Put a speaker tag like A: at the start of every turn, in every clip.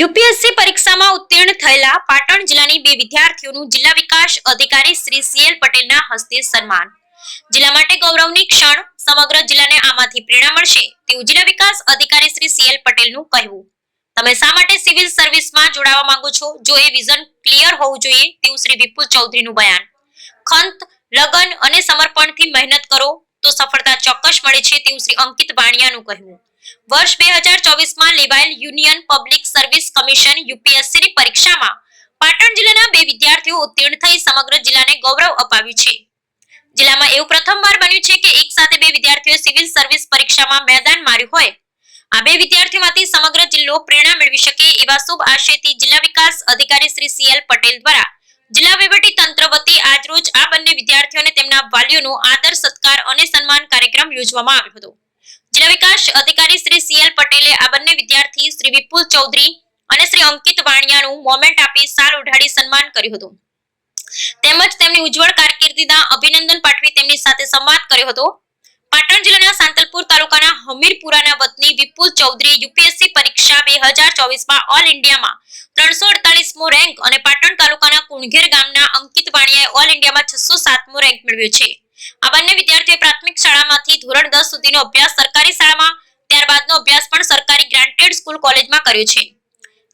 A: UPSC પરીક્ષામાં ઉત્તીર્ણ થયેલા પાટણ જિલ્લાની બે વિદ્યાર્થીઓનું જિલ્લા વિકાસ અધિકારી શ્રી સીએલ પટેલના હસ્તે સન્માન. જિલ્લા માટે ગૌરવની ક્ષણ સમગ્ર જિલ્લાને આમાંથી પ્રેરણા મળશે તેવું જિલ્લા વિકાસ અધિકારી શ્રી સીએલ પટેલનું કહેવું. તમે શા માટે સિવિલ સર્વિસમાં જોડાવા માંગો છો? જો એ વિઝન ક્લિયર હોવું જોઈએ તેવું શ્રી વિપુલ ચૌધરીનું બયાન. ખંત, લગન અને સમર્પણથી મહેનત કરો તો સફળતા ચોક્કસ મળે છે તેવું શ્રી અંકિત વાણિયાનું કહેવું. વર્ષ બે હજાર ચોવીસમાં લેવાયેલ યુનિયન પબ્લિક સર્વિસ કમિશન યુપીએસસીની પરીક્ષામાં પાટણ જિલ્લાના બે વિદ્યાર્થીઓ ઉત્તીર્ણ થઈ સમગ્ર જિલ્લાને ગૌરવ અપાવ્યું છે. જિલ્લામાં એવું પ્રથમવાર બન્યું છે કે એક સાથે બે વિદ્યાર્થીઓએ સિવિલ સર્વિસ પરીક્ષામાં મેદાન માર્યું હોય. આ બે વિદ્યાર્થીઓમાંથી સમગ્ર જિલ્લો પ્રેરણા મેળવી શકે એવા શુભ આશયથી જિલ્લા વિકાસ અધિકારી શ્રી સીએલ પટેલ દ્વારા જિલ્લા વહીવટી તંત્ર વતી આજરોજ આ બંને વિદ્યાર્થીઓને તેમના વાલીઓનો આદર, સત્કાર અને સન્માન કાર્યક્રમ યોજવામાં આવ્યો હતો. જિલ્લા અધિકારી શ્રી સીએલ પટેલે આ બંને વિદ્યાર્થી શ્રી વિપુલ ચૌધરી અને શ્રી અંકિત વાણિયાનું મોમેન્ટ આપી સાલ ઉઢાડી સન્માન કર્યું હતું. તેમજ તેમની ઉજ્જવળ કારકિર્દીના અભિનંદન પાઠવી તેમની સાથે સંવાદ કર્યો હતો. પાટણ જિલ્લાના સાંતલપુર તાલુકાના હમીરપુરાના વતની વિપુલ ચૌધરી યુપીએસસી પરીક્ષા બે હજાર ચોવીસમાં ઓલ ઇન્ડિયામાં ત્રણસો અડતાલીસમો રેન્ક અને પાટણ તાલુકાના કુણઘેર ગામના અંકિત વાણિયાએ ઓલ ઇન્ડિયામાં છસો સાતમો રેન્ક મેળવ્યો છે. આ બંને વિદ્યાર્થીઓએ પ્રાથમિક શાળામાંથી ધોરણ દસ સુધીનો અભ્યાસ સરકારી શાળામાં, ત્યારબાદનો અભ્યાસ પણ સરકારી ગ્રાન્ટેડ સ્કૂલ કોલેજમાં કર્યો છે.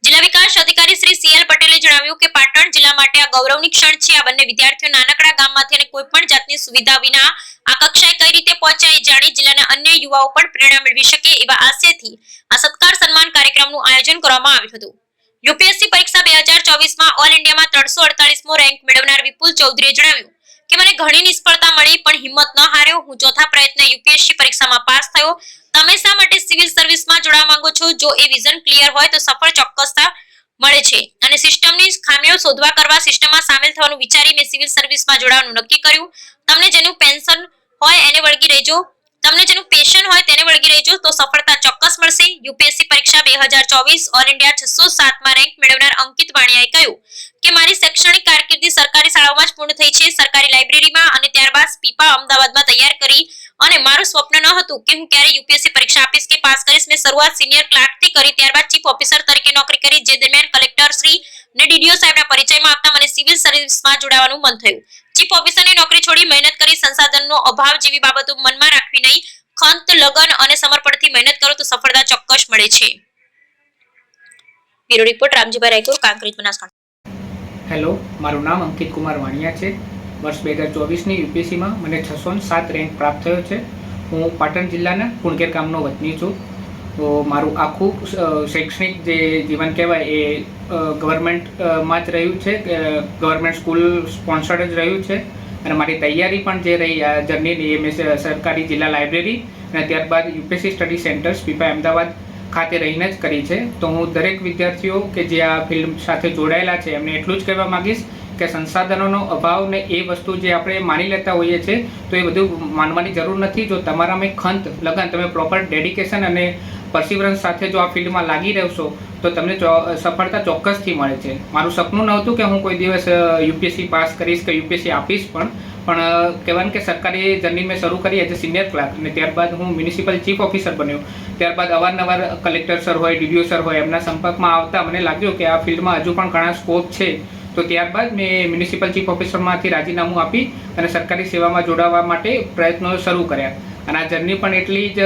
A: જિલ્લા વિકાસ અધિકારી શ્રી સીએલ પટેલે જણાવ્યું કે પાટણ જિલ્લા માટે આ ગૌરવની ક્ષણ છે. આ બંને વિદ્યાર્થીઓ નાનકડા ગામમાંથી અને કોઈ જાતની સુવિધા વિના આ કઈ રીતે પહોંચ્યા જાણી જિલ્લાના અન્ય યુવાઓ પણ પ્રેરણા મેળવી શકે એવા આશયથી આ સત્કાર સન્માન કાર્યક્રમનું આયોજન કરવામાં આવ્યું હતું. યુપીએસસી પરીક્ષા બે હજાર ચોવીસમાં ઓલ ઇન્ડિયામાં ત્રણસો અડતાલીસમો રેન્ક મેળવનાર વિપુલ ચૌધરીએ જણાવ્યું કે મને ઘણી નિષ્ફળતા મળી, પણ હિંમત ન હાર્યો. હું ચોથા પ્રયત્ને યુપીએસસી પરીક્ષામાં પાસ થયો. તમે શા માટે સિવિલ સર્વિસમાં જોડાવા માંગો છો? જો એ વિઝન ક્લિયર હોય તો સફળ ચોક્કસતા મળે છે. અને સિસ્ટમની ખામીઓ શોધવા કરવા સિસ્ટમમાં સામેલ થવાનું વિચારી મેં સિવિલ સર્વિસમાં જોડાવાનું નક્કી કર્યું. તમને જેનું પેન્શન હોય એને વળગી રહેજો. તમને જેનું પેશન હોય તેને વળગી રહેજો. તો સફળતા ચોક્કસ મળશે. યુપીએસસી પરીક્ષા બે હજાર ચોવીસ ઓલ ઇન્ડિયા છસો સાતમાં રેન્ક મેળવનાર અંકિત વાણિયાએ કહ્યું. કે મારી શૈક્ષણિક કારકિર્દી સરકારી શાળાઓમાં જ પૂર્ણ થઈ છે. સરકારી લાઇબ્રેરીમાં અને ત્યારબાદ સ્પીપા અમદાવાદમાં તૈયાર કરી અને મારું સ્વપ્ન ન હતું કે હું ક્યારે યુપીએસસી પરીક્ષા આપીશ કે પાસ કરીશ. મેં શરૂઆત સિનિયર ક્લાર્કથી કરી, ત્યારબાદ ચીફ ઓફિસર તરીકે નોકરી કરી, જે દરમિયાન કલેક્ટર શ્રી ને ડીડીઓ સાહેબના પરિચયમાં આપતા મને સિવિલ સર્વિસમાં જોડાવાનું મન થયું. ચીફ ઓફિસરની નોકરી છોડી મહેનત કરી, સંસાધનનો અભાવ જેવી બાબતો મનમાં રાખવી નહીં. ખંત, લગન અને સમર્પણથી મહેનત કરો તો સફળતા ચોક્કસ મળે છે. Bureau report Ramjibhai Raikur, Kankrej Banaskantha.
B: Hello, મારું નામ અંકિત કુમાર વાણિયા છે. વર્ષ બે હજાર ચોવીસની યુપીએસસીમાં મને છસો સાત રેન્ક પ્રાપ્ત થયો છે. હું પાટણ જિલ્લાના કુણકેર ગામનો વતની છું. તો મારું આખું શૈક્ષણિક જે જીવન કહેવાય એ ગવર્મેન્ટમાં જ રહ્યું છે. ગવર્મેન્ટ સ્કૂલ સ્પોન્સર્ડ જ રહ્યું છે. અને મારી તૈયારી પણ જે રહી આ જર્નીની એ મેં સરકારી જિલ્લા લાઇબ્રેરી અને ત્યારબાદ યુપીએસસી સ્ટડી સેન્ટર પીપા અમદાવાદ ખાતે રહીને જ કરી છે. તો હું દરેક વિદ્યાર્થીઓ કે જે આ ફિલ્મ સાથે જોડાયેલા છે, એમને એટલું જ કહેવા માંગીશ કે સંસાધનોનો અભાવ ને એ વસ્તુ જે આપણે માની લેતા હોઈએ છીએ તો એ બધું માનવાની જરૂર નથી. જો તમારામાં ખંત, લગન, તમે પ્રોપર ડેડિકેશન અને પરસિવરન્સ સાથે જો આ ફિલ્ડમાં લાગી રહેશો, તો તમને સફળતા ચોક્કસથી મળે છે. મારું સપનું નહોતું કે હું કોઈ દિવસ યુપીએસસી પાસ કરીશ કે યુપીએસસી આપીશ પણ પણ અ, કહેવાનું કે સરકારી જર્ની મેં શરૂ કરી એઝ અ સિનિયર ક્લાર્ક અને ત્યારબાદ હું મ્યુનિસિપલ ચીફ ઓફિસર બન્યો. ત્યારબાદ અવારનવાર કલેક્ટર સર હોય ડીડીઓ સર હોય એમના સંપર્કમાં આવતા મને લાગ્યું કે આ ફિલ્ડમાં હજુ પણ ઘણા સ્કોપ છે. તો ત્યારબાદ મેં મ્યુનિસિપલ ચીફ ઓફિસરમાંથી રાજીનામું આપી અને સરકારી સેવામાં જોડાવા માટે પ્રયત્નો શરૂ કર્યા. અને આ જર્ની પણ એટલી જ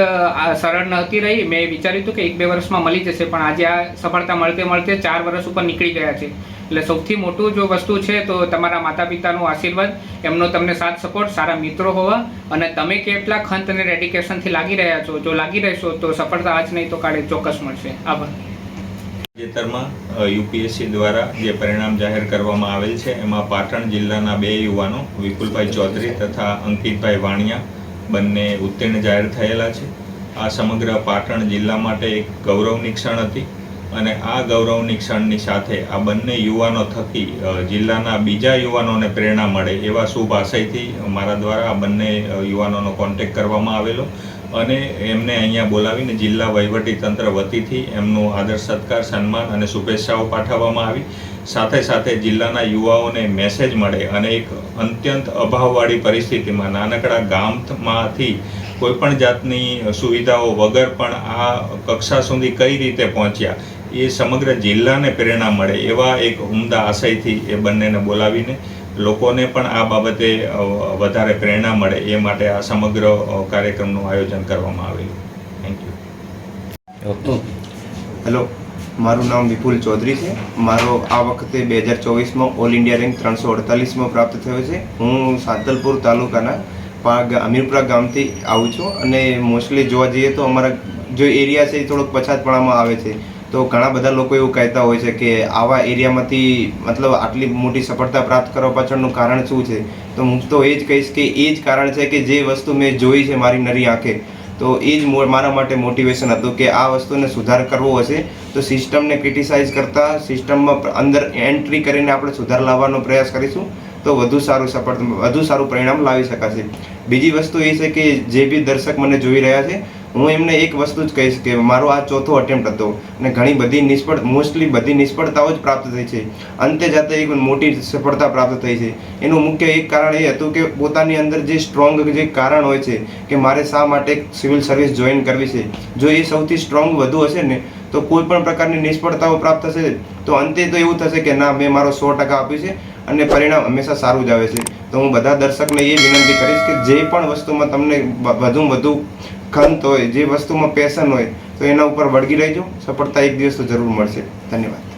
B: સરળ નહોતી રહી. મેં વિચાર્યું હતું કે એક બે વર્ષમાં મળી જશે પણ આજે આ સફળતા મળતે મળતે ચાર વર્ષ ઉપર નીકળી ગયા છે. એટલે સૌથી મોટું જો વસ્તુ છે, તો તમારા માતા પિતાનો આશીર્વાદ, એમનો તમને સાથ સપોર્ટ સારા મિત્રો હોવા, અને તમે કેટલા ખંત અને ડેડિકેશનથી લાગી રહ્યા છો, જો લાગી રહેશો, તો સફળતા આજ નહીં તો કાલે ચોક્કસ મળશે. આભાર.
C: તાજેતરમાં યુપીએસસી દ્વારા જે પરિણામ જાહેર કરવામાં આવેલ છે, એમાં પાટણ જિલ્લાના બે યુવાનો, વિપુલભાઈ ચૌધરી તથા અંકિતભાઈ વાણિયા, બંને ઉત્તીર્ણ જાહેર થયેલા છે. આ સમગ્ર પાટણ જિલ્લા માટે એક ગૌરવની ક્ષણ હતી. અને આ ગૌરવની ક્ષણની સાથે આ બંને યુવાનો થકી જિલ્લાના બીજા યુવાનોને પ્રેરણા મળે એવા શુભ આશયથી મારા દ્વારા આ બંને યુવાનોનો કોન્ટેક કરવામાં આવેલો અને એમને અહીંયા બોલાવીને જિલ્લા તંત્ર વતીથી એમનું આદર, સત્કાર, સન્માન અને શુભેચ્છાઓ પાઠવવામાં આવી. સાથે સાથે જિલ્લાના યુવાઓને મેસેજ મળે અને એક અત્યંત અભાવવાળી પરિસ્થિતિમાં નાનકડા ગામમાંથી કોઈપણ જાતની સુવિધાઓ વગર પણ આ કક્ષા સુધી કઈ રીતે પહોંચ્યા? એ સમગ્ર જિલ્લાને પ્રેરણા મળે એવા એક ઉમદા આશયથી એ બંનેને બોલાવીને લોકોને પણ આ બાબતે વધારે પ્રેરણા મળે એ માટે આ સમગ્ર કાર્યક્રમનું આયોજન કરવામાં આવેલું. થેન્ક યુ
D: હેલો મારું નામ વિપુલ ચૌધરી છે. મારો આ વખતે બે હજાર ચોવીસમાં ઓલ ઇન્ડિયા રેન્ક ત્રણસો અડતાલીસમાં પ્રાપ્ત થયો છે. હું સાંતલપુર તાલુકાના પાગ અમીરપુરા ગામથી આવું છું અને મોસ્ટલી જોવા જઈએ તો અમારા જો એરિયા છે એ થોડોક પછાતપણામાં આવે છે. તો ઘણા બધા લોકો એવું કહેતા હોય છે કે આવા એરિયામાંથી મતલબ આટલી મોટી સફળતા પ્રાપ્ત કરવા પાછળનું કારણ શું છે? તો હું તો એ જ કહીશ કે એ જ કારણ છે કે જે વસ્તુ મેં જોઈ છે મારી નરી આંખે, તો એ જ મારા માટે મોટિવેશન હતું કે આ વસ્તુને સુધાર કરવો હશે. તો સિસ્ટમને ક્રિટિસાઇઝ કરતાં સિસ્ટમમાં અંદર એન્ટ્રી કરીને આપણે સુધાર લાવવાનો પ્રયાસ કરીશું, તો વધુ સારું સફળ, વધુ સારું પરિણામ લાવી શકાશે. બીજી વસ્તુ એ છે કે જે બી દર્શક મને જોઈ રહ્યા છે હું એમને એક વસ્તુ જ કહીશ કે મારો આ ચોથો અટેમ્પ્ટ હતો અને ઘણી બધી નિષ્ફળ મોસ્ટલી બધી નિષ્ફળતાઓ જ પ્રાપ્ત થઈ છે. અંતે જાતે એક મોટી સફળતા પ્રાપ્ત થઈ છે. એનું મુખ્ય એક કારણ એ હતું કે પોતાની અંદર જે સ્ટ્રોંગ જે કારણ હોય છે કે મારે શા માટે સિવિલ સર્વિસ જોઈન કરવી છે. જો એ સૌથી સ્ટ્રોંગ વધુ હશે ને, તો કોઈ પણ પ્રકારની નિષ્ફળતાઓ પ્રાપ્ત થશે, તો અંતે તો એવું થશે કે ના, મેં મારો સો ટકા આપ્યું છે અને પરિણામ હંમેશા સારું જ આવે છે. તો હું બધા દર્શકને એ વિનંતી કરીશ કે જે પણ વસ્તુમાં તમને વધુ વધુ ખંત હોય, જે વસ્તુમાં પેશન હોય, તો એના ઉપર વળગી રહેજો. સફળતા એક દિવસ તો જરૂર મળશે. ધન્યવાદ.